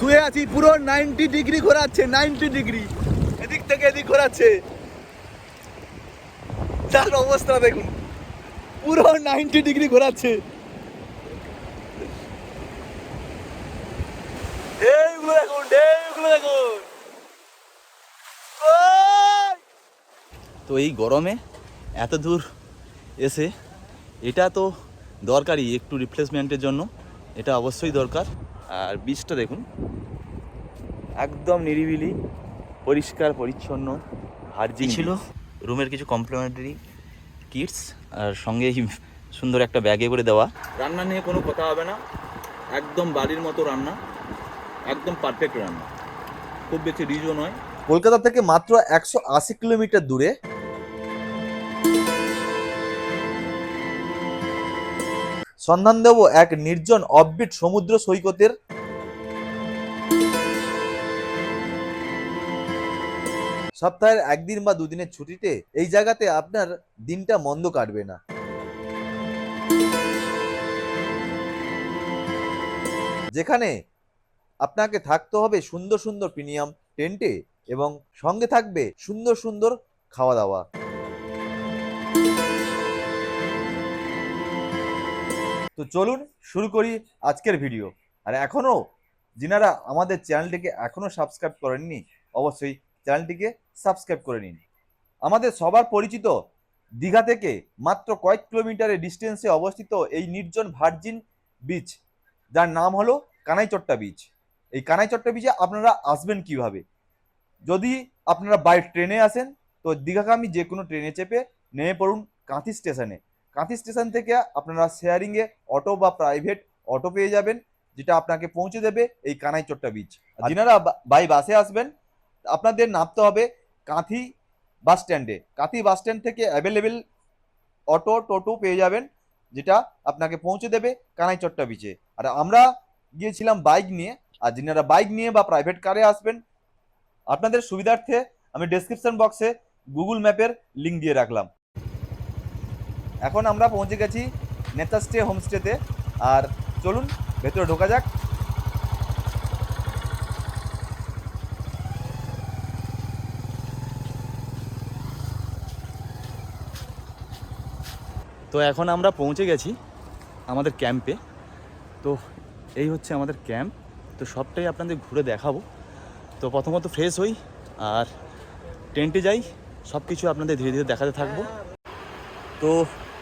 শুয়ে আছি, পুরো নাইনটি ডিগ্রি ঘোরাচ্ছে নাইনটি ডিগ্রি এদিক থেকে এদিক ঘোরাচ্ছে। তার অবস্থা দেখুন, পুরো নাইনটি ডিগ্রি ঘোরাচ্ছে। তো এই গরমে এত দূর এসে এটা তো দরকারই একটু রিপ্লেসমেন্টের জন্য, এটা অবশ্যই দরকার। আর বীজটা দেখুন। একদম নিরিবিলি পরিষ্কার পরিচ্ছন্ন হার্জিন ছিল? রুমের কিছু কমপ্লিমেন্টারি কিটস আর সঙ্গে সুন্দর একটা ব্যাগে করে দেওয়া। রান্না নিয়ে কোনো কথা হবে না। একদম বাড়ির মতো রান্না। একদম পারফেক্ট রান্না। খুব বেশি রিজও নয়। কলকাতা থেকে মাত্র একশো আশি কিলোমিটার দূরে সন্ধান দেব এক নির্জন অববিট সমুদ্র সৈকতের সপ্তাহের একদিন বা দুদিনের ছুটিতে এই জায়গাতে আপনার দিনটা মন্দ কাটবে না। যেখানে আপনাকে থাকতে হবে সুন্দর সুন্দর প্রিমিয়াম টেন্টে এবং সঙ্গে থাকবে সুন্দর সুন্দর খাওয়া দাওয়া। তো চলুন শুরু করি আজকের ভিডিও আর এখনও যিনারা আমাদের চ্যানেলটিকে এখনও সাবস্ক্রাইব করেননি, অবশ্যই চ্যানেলটিকে সাবস্ক্রাইব করে নিন। আমাদের সবার পরিচিত দীঘা থেকে মাত্র কয়েক কিলোমিটারের ডিস্টেন্সে অবস্থিত এই নির্জন ভার্জিন বিচ যার নাম হলো কানাইচট্টা বিচ এই কানাইচট্টা বিচে আপনারা আসবেন কীভাবে? যদি আপনারা বাই ট্রেনে আসেন, তো দীঘাগামী যে কোনো ট্রেনে চেপে নেমে পড়ুন কাঁথি স্টেশনে কাঁথি স্টেশন থেকে আপনারা শেয়ারিংয়ে অটো বা প্রাইভেট অটো পেয়ে যাবেন, যেটা আপনাকে পৌঁছে দেবে এই কানাইচট্টা বিচ যিনারা বাই বাসে আসবেন, আপনাদের নামতে হবে কাঁথি বাস স্ট্যান্ডে কাঁথি বাস স্ট্যান্ড থেকে অ্যাভেলেবেল অটো টোটো পেয়ে যাবেন, যেটা আপনাকে পৌঁছে দেবে কানাইচট্টা বিচে আর আমরা গিয়েছিলাম বাইক নিয়ে, আর যিনারা বাইক নিয়ে বা প্রাইভেট কারে আসবেন, আপনাদের সুবিধার্থে আমি ডেসক্রিপশন বক্সে গুগল ম্যাপের লিঙ্ক দিয়ে রাখলাম। এখন আমরা পৌঁছে গেছি নেতা নেতাস্টে হোমস্টেতে। আর চলুন, ভেতরে ঢোকা যাক। তো এখন আমরা পৌঁছে গেছি আমাদের ক্যাম্পে তো এই হচ্ছে আমাদের ক্যাম্প তো সবটাই আপনাদের ঘুরে দেখাবো। তো প্রথমত ফ্রেশ হই আর টেন্টে যাই। সব কিছু আপনাদের ধীরে ধীরে দেখাতে থাকব। তো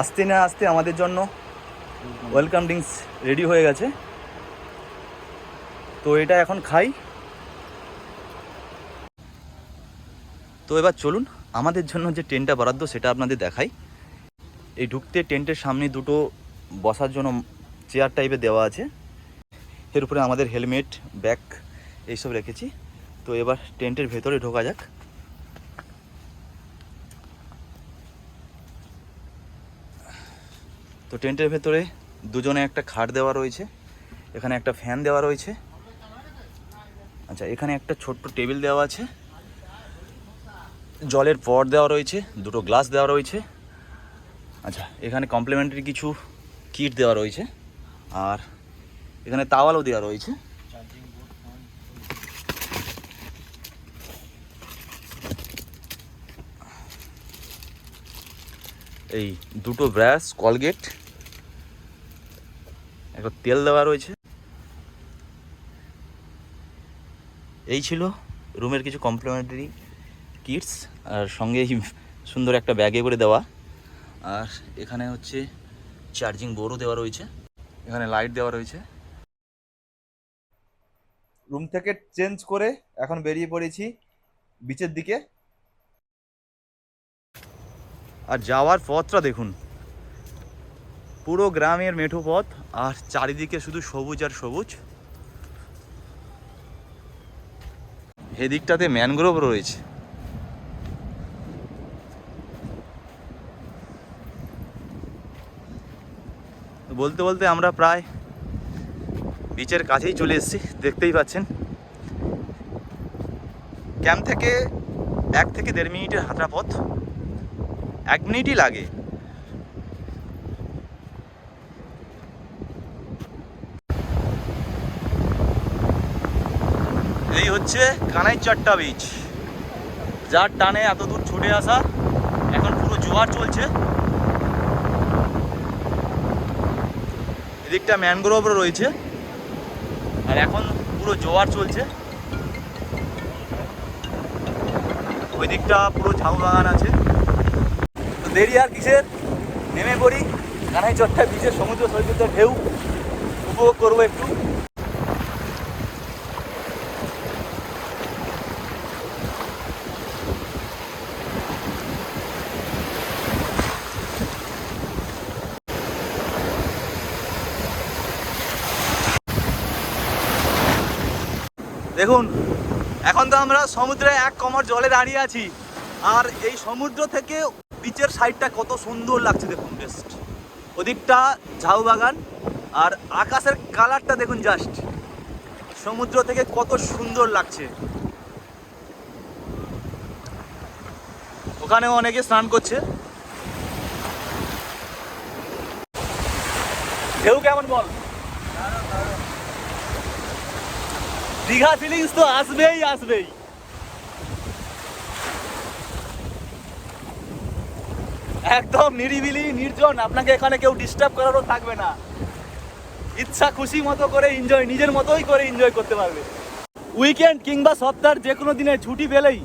আসতে না আসতে আমাদের জন্য ওয়েলকাম ড্রিঙ্কস রেডি হয়ে গেছে। তো এটা এখন খাই। তো এবার চলুন আমাদের জন্য যে টেন্টটা বরাদ্দ সেটা আপনাদের দেখাই। এই ঢুকতে টেন্টের সামনে দুটো বসার জন্য চেয়ার টাইপের দেওয়া আছে। এর উপরে আমাদের হেলমেট ব্যাগ এইসব রেখেছি। তো এবার টেন্টের ভেতরে ঢোকা যাক। তো টেন্টের ভেতরে দুজনে একটা খাট দেওয়া রয়েছে, এখানে একটা ফ্যান দেওয়া রয়েছে। আচ্ছা এখানে একটা ছোট্ট টেবিল দেওয়া আছে। জলের পট দেওয়া রয়েছে, দুটো গ্লাস দেওয়া রয়েছে। আচ্ছা এখানে কমপ্লিমেন্টারি কিছু কিট দেওয়া রয়েছে, আর এখানে তাওয়ালও দেওয়া রয়েছে। এই দুটো ব্রাশ, কলগেট একটা তেল দেওয়া রয়েছে। এই ছিল রুমের কিছু কমপ্লিমেন্টারি কিটস আর সঙ্গে সুন্দর একটা ব্যাগে করে দেওয়া। আর এখানে হচ্ছে চার্জিং বোর্ডও দেওয়া রয়েছে। এখানে লাইট দেওয়া রয়েছে। রুম থেকে চেঞ্জ করে এখন বেরিয়ে পড়েছি বিচের দিকে। আর যাওয়ার পথটা দেখুন। পুরো গ্রামের মেঠো পথ, আর চারিদিকে শুধু সবুজ আর সবুজ। এদিকটাতে ম্যানগ্রোভ রয়েছে। বলতে বলতে আমরা প্রায় বিচের কাছেই চলে এসেছি, দেখতেই পাচ্ছেন। ক্যাম্প থেকে এক থেকে দেড় মিনিটের হাঁটা পথ। এক মিনিটই লাগে। এই হচ্ছে কানাই চাট্টা বিচ যার টানে এত দূর ছুটে আসা, এখন পুরো জোয়ার চলছে। এদিকটা ম্যানগ্রোভ রয়েছে। আর এখন পুরো জোয়ার চলছে। ওই দিকটা পুরো ঝাউ বাগান আছে। দেরি আর কিসের? নেমে পড়ি কানাই চট্টা বিচের সমুদ্র সৈকতের ঢেউ। উপভোগ করব একটু। দেখুন, এখন তো আমরা সমুদ্রে এক কমর জলে দাঁড়িয়ে আছি। আর এই সমুদ্র থেকে বিচের সাইডটা কত সুন্দর লাগছে দেখুন বেস্ট ওদিকটা ঝাউ বাগান, আর আকাশের কালারটা দেখুন জাস্ট সমুদ্র থেকে কত সুন্দর লাগছে। ওখানেও অনেকে স্নান করছে। ঢেউ কেমন বল? দীঘা ফিলিংস তো আসবেই আসবেই। একদম নিরিবিলি, নির্জন, আপনাকে এখানে কেউ ডিস্টার্ব করারও থাকবে না। ইচ্ছা, খুশি মতো করে এনজয় নিজের মতোই করে এনজয় করতে পারবে। উইকেন্ড কিংবা সপ্তাহের যে কোনো দিনে ছুটি পেলেই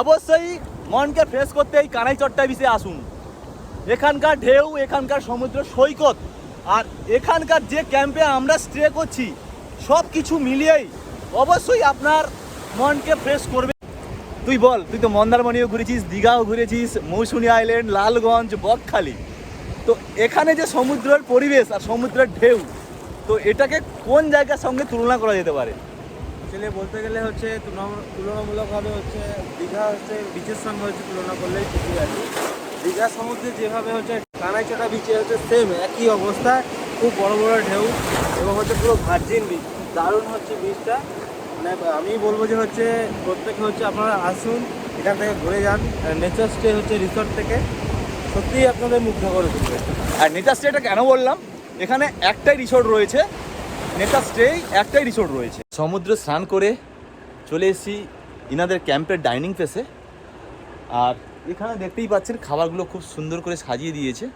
অবশ্যই মনকে ফ্রেশ করতে এই কানাই চট্টা বিচে আসুন। এখানকার ঢেউ, এখানকার সমুদ্র, সৈকত আর এখানকার যে ক্যাম্পে আমরা স্টে করছি সব কিছু মিলিয়েই অবশ্যই আপনার মনকে ফ্রেশ করবে। তুই বল, তুই তো মন্দারমণিও ঘুরেছিস, দীঘাও ঘুরেছিস মৌসুনি আইল্যান্ড লালগঞ্জ, বকখালি। তো এখানে যে সমুদ্রের পরিবেশ আর সমুদ্রের ঢেউ, তো এটাকে কোন জায়গার সঙ্গে তুলনা করা যেতে পারে? আসলে বলতে গেলে হচ্ছে তুলনামূলকভাবে হচ্ছে দীঘা হচ্ছে বিচের সঙ্গে হচ্ছে তুলনা করলেই ঠিকই আছে দীঘা সমুদ্রে যেভাবে হচ্ছে কানাইচাটা বিচে হচ্ছে সেম একই অবস্থা, খুব বড় বড় ঢেউ এবং হচ্ছে পুরো ভার্জিন বিচ দারুণ হচ্ছে বীজটা মানে আমি বলব যে হচ্ছে, প্রত্যেকে হচ্ছে আপনারা আসুন, এখান থেকে ঘুরে যান। নেচার স্টে হচ্ছে রিসর্ট থেকে। সত্যিই আপনাদের মুগ্ধ করে তুলবে। আর নেতার স্টেটা কেন বললাম? এখানে একটাই রিসোর্ট রয়েছে। নেতার স্টেই একটাই রিসোর্ট রয়েছে। সমুদ্রে স্নান করে চলে এসেছি ইনাদের ক্যাম্পের ডাইনিং প্লেসে আর এখানে দেখতেই পাচ্ছেন, খাবারগুলো খুব সুন্দর করে সাজিয়ে দিয়েছে।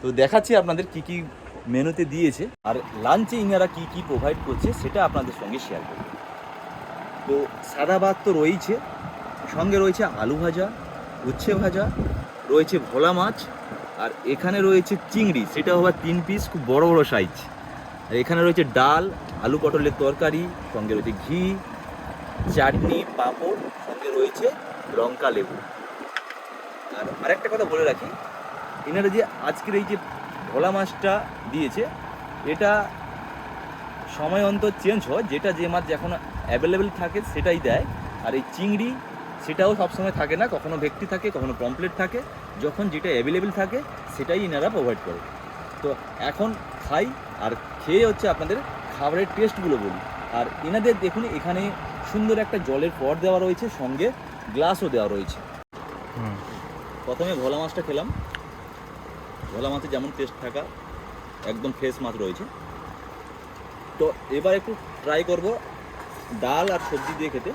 তো দেখাচ্ছি আপনাদের কি কি মেনুতে দিয়েছে, আর লাঞ্চে ইনারা কি কি প্রোভাইড করছে সেটা আপনাদের সঙ্গে শেয়ার করব। তো সাদা ভাত তো রয়েছে সঙ্গে রয়েছে আলু ভাজা, উচ্ছে ভাজা, রয়েছে ভোলা মাছ, আর এখানে রয়েছে চিংড়ি সেটা আবার তিন পিস খুব বড় বড় সাইজ আর এখানে রয়েছে ডাল, আলু পটলের তরকারি, সঙ্গে রয়েছে ঘি, চাটনি, পাঁপড়, সঙ্গে রয়েছে লঙ্কা লেবু। আর আরেকটা কথা বলে রাখি এনারা যে আজকের এই যে ভোলা মাছটা দিয়েছে এটা সময় অন্তর চেঞ্জ হয় যেটা যে মাছ যখন অ্যাভেলেবেল থাকে সেটাই দেয়। আর এই চিংড়ি সেটাও সবসময় থাকে না কখনো ভেটকি থাকে কখনো পমপ্লেট থাকে যখন যেটা অ্যাভেলেবেল থাকে সেটাই এনারা প্রোভাইড করে। তো এখন খাই আর খেয়ে হচ্ছে আপনাদের খাবারের টেস্টগুলো বলি। আর এনাদের দেখুন এখানে সুন্দর একটা জলের পট দেওয়া রয়েছে সঙ্গে গ্লাসও দেওয়া রয়েছে। প্রথমে ভোলা মাছটা খেলাম। ভোলা মাছের যেমন টেস্ট থাকা, একদম ফ্রেশ মাছ রয়েছে। তো এবার একটু ট্রাই করব ডাল আর সবজি দিয়ে খেতে।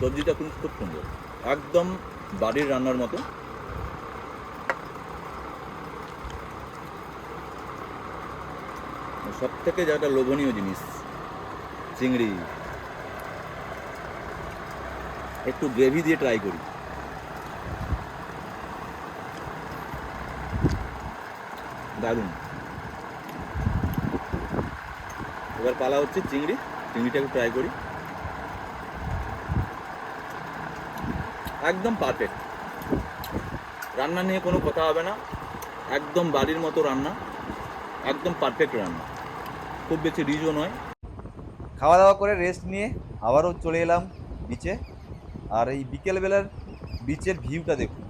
সবজিটা কিন্তু খুব সুন্দর, একদম বাড়ির রান্নার মতো। সব থেকে যেটা লোভনীয় জিনিস, চিংড়ি। একটু গ্রেভি দিয়ে ট্রাই করি। দারুণ। এবার পালা হচ্ছে চিংড়ি চিংড়িটা একটু ট্রাই করি। একদম পারফেক্ট রান্না নিয়ে কোনো কথা হবে না। একদম বাড়ির মতো রান্না। একদম পারফেক্ট রান্না। খুব বেশি রিচও নয়। খাওয়া দাওয়া করে রেস্ট নিয়ে আবারও চলে এলাম বিচে আর এই বিকেলবেলার বিচের ভিউটা দেখুন।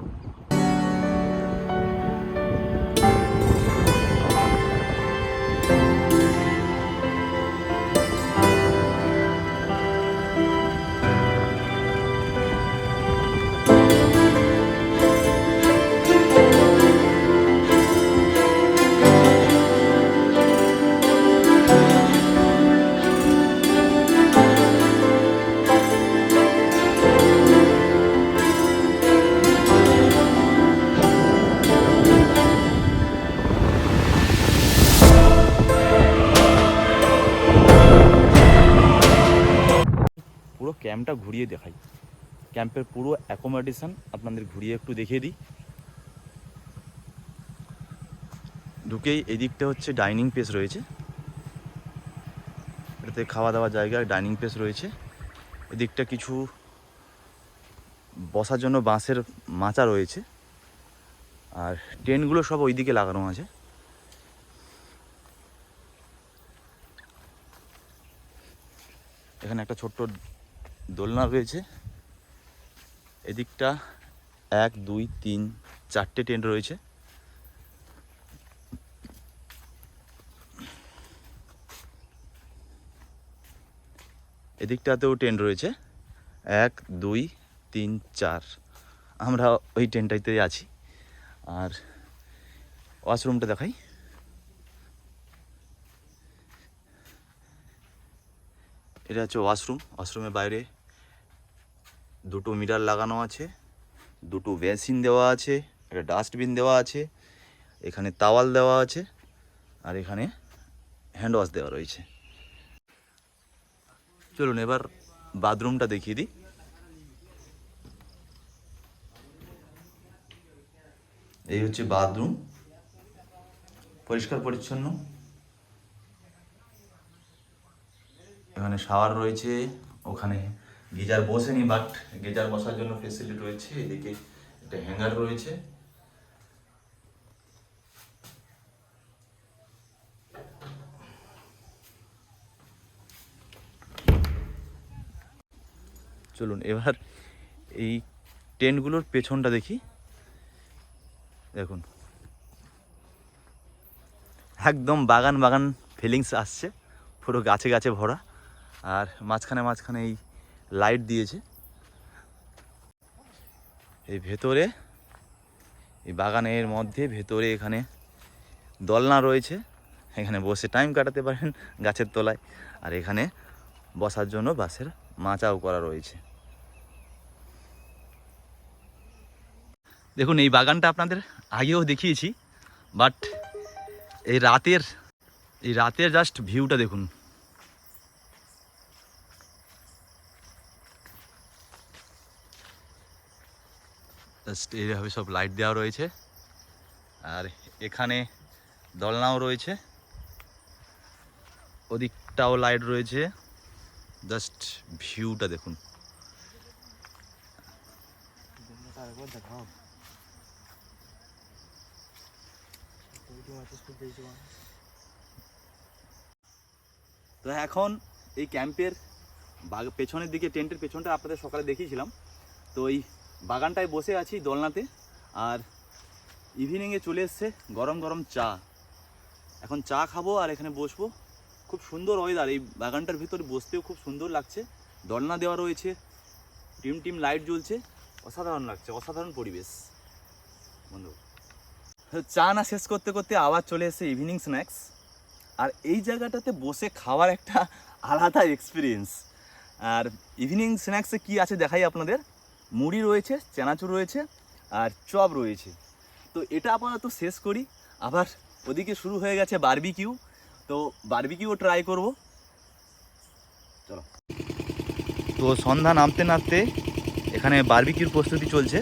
ঘুরিয়ে দেখাই। ক্যাম্পের পুরো অ্যাকোমোডেশন আপনাদের ঘুরিয়ে একটু দেখিয়ে দিই। ঢুকেই এদিকটা হচ্ছে ডাইনিং প্লেস রয়েছে। এটাতে খাওয়া দাওয়ার জায়গা ডাইনিং প্লেস রয়েছে। এদিকটা কিছু বসার জন্য বাঁশের মাচা রয়েছে। আর টেন্টগুলো সব ওইদিকে লাগানো আছে। এখানে একটা ছোট্ট দোলনা রয়েছে এদিকটা এক, দুই, তিন, চারটে টেন্ট রয়েছে। এদিকটাতেও টেন্ট রয়েছে। এক, দুই, তিন, চার। আমরা ওই টেন্টটাইতে আছি। আর ওয়াশরুমটা দেখাই। এটা হচ্ছে ওয়াশরুম। ওয়াশরুমের বাইরে দুটো মিটার লাগানো আছে, দুটো বেসিন দেওয়া আছে, একটা ডাস্টবিন দেওয়া আছে, এখানে তাওয়াল দেওয়া আছে, আর এখানে হ্যান্ড ওয়াশ দেওয়া রয়েছে। চলুন এবার বাথরুমটা দেখিয়ে দিই। এই হচ্ছে বাথরুম, পরিষ্কার পরিচ্ছন্ন। এখানে শাওয়ার রয়েছে, ওখানে গিজার বসেনি বাট গিজার বসার জন্য ফেসিলিটি রয়েছে, এদিকে একটা হ্যাঙ্গার রয়েছে। চলুন, এবার এই টেন্টগুলোর পেছনটা দেখি। দেখুন। একদম বাগান বাগান ফিলিংস আসছে, পুরো গাছে গাছে ভরা। আর মাঝখানে মাঝখানে এই লাইট দিয়েছে। এই ভেতরে, এই বাগানের মধ্যে, ভেতরে এখানে দলনা রয়েছে। এখানে বসে টাইম কাটাতে পারেন গাছের তলায়। আর এখানে বসার জন্য বাসের মাচাও করা রয়েছে। দেখুন, এই বাগানটা আপনাদের আগেও দেখিয়েছি বাট এই রাতের এই রাতের জাস্ট ভিউটা দেখুন। এইভাবে সব লাইট দেওয়া রয়েছে। আর এখানে দলনাও রয়েছে। ওদিকটাও লাইট রয়েছে। জাস্ট ভিউটা দেখুন। তো এখন এই ক্যাম্পের পেছনের দিকে টেন্টের পেছনটা আপনাদের সকালে দেখিয়েছিলাম। তো এই বাগানটায় বসে আছি দোলনাতে, আর ইভিনিংয়ে চলে এসছে গরম গরম চা। এখন চা খাব আর এখানে বসবো। খুব সুন্দর ওয়েদার এই বাগানটার ভিতরে বসতেও খুব সুন্দর লাগছে। দোলনা দেওয়া রয়েছে টিম টিম লাইট জ্বলছে, অসাধারণ লাগছে, অসাধারণ পরিবেশ। বন্ধু, চা না শেষ করতে করতে আবার চলে এসেছে ইভিনিং স্ন্যাক্স আর এই জায়গাটাতে বসে খাওয়ার একটা আলাদা এক্সপিরিয়েন্স আর ইভিনিং স্ন্যাক্সে কি আছে দেখাই আপনাদের? মুড়ি রয়েছে, চানাচুর রয়েছে আর চপ রয়েছে। তো এটা আপাতত শেষ করি। আবার ওদিকে শুরু হয়ে গেছে বারবিকিউ তো বারবিকিউ ট্রাই করব। চলো। তো সন্ধ্যা নামতে নামতে এখানে বারবিকিউর প্রস্তুতি চলছে।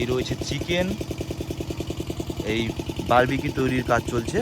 এই রয়েছে চিকেন এই বারবিকি তৈরির কাজ চলছে।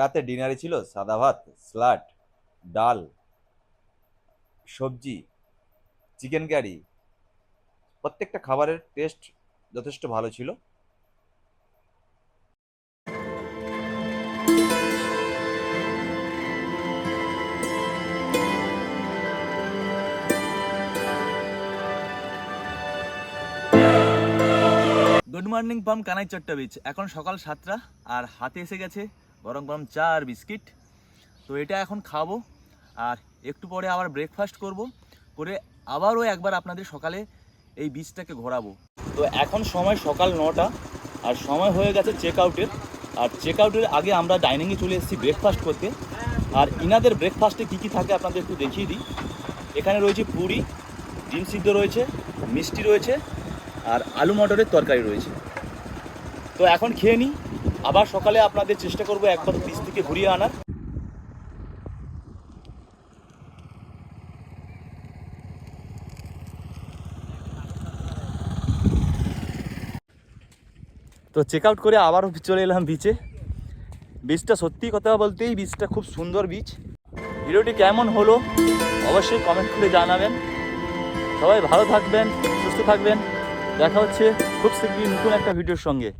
রাতে ডিনারে ছিল সাদা ভাত স্যালাড ডাল, সবজি, চিকেন কারি। প্রত্যেকটা খাবারের টেস্ট যথেষ্ট ভালো ছিল। গুড মর্নিং পাম কানাই চট্টা বিচ এখন সকাল সাতটা আর হাতে এসে গেছে গরম গরম চা আর বিস্কিট। তো এটা এখন খাব, আর একটু পরে আবার ব্রেকফাস্ট করব, করে আবারও একবার আপনাদের সকালে এই বিচটাকে ঘোরাবো। তো এখন সময় সকাল নটা, আর সময় হয়ে গেছে চেক আউটের আর চেক আউটের আগে আমরা ডাইনিংয়ে চলে এসেছি ব্রেকফাস্ট করতে। আর ইনাদের ব্রেকফাস্টে কী কী থাকে আপনাদের একটু দেখিয়ে দিই। এখানে রয়েছে পুরি, ডিম সিদ্ধ রয়েছে, মিষ্টি রয়েছে, আর আলু মটরের তরকারি রয়েছে। তো এখন খেয়ে নিই। আবার সকালে আপনাদের চেষ্টা করব একবার বীজ থেকে ঘুরিয়ে আনার। তো চেক আউট করে আবারও চলে এলাম বিচে বীজটা সত্যি কথা বলতেই বীজটা খুব সুন্দর বীজ ভিডিওটি কেমন হলো অবশ্যই কমেন্ট করে জানাবেন। সবাই ভালো থাকবেন, সুস্থ থাকবেন। দেখা হচ্ছে খুব শীঘ্রই নতুন একটা ভিডিওর সঙ্গে।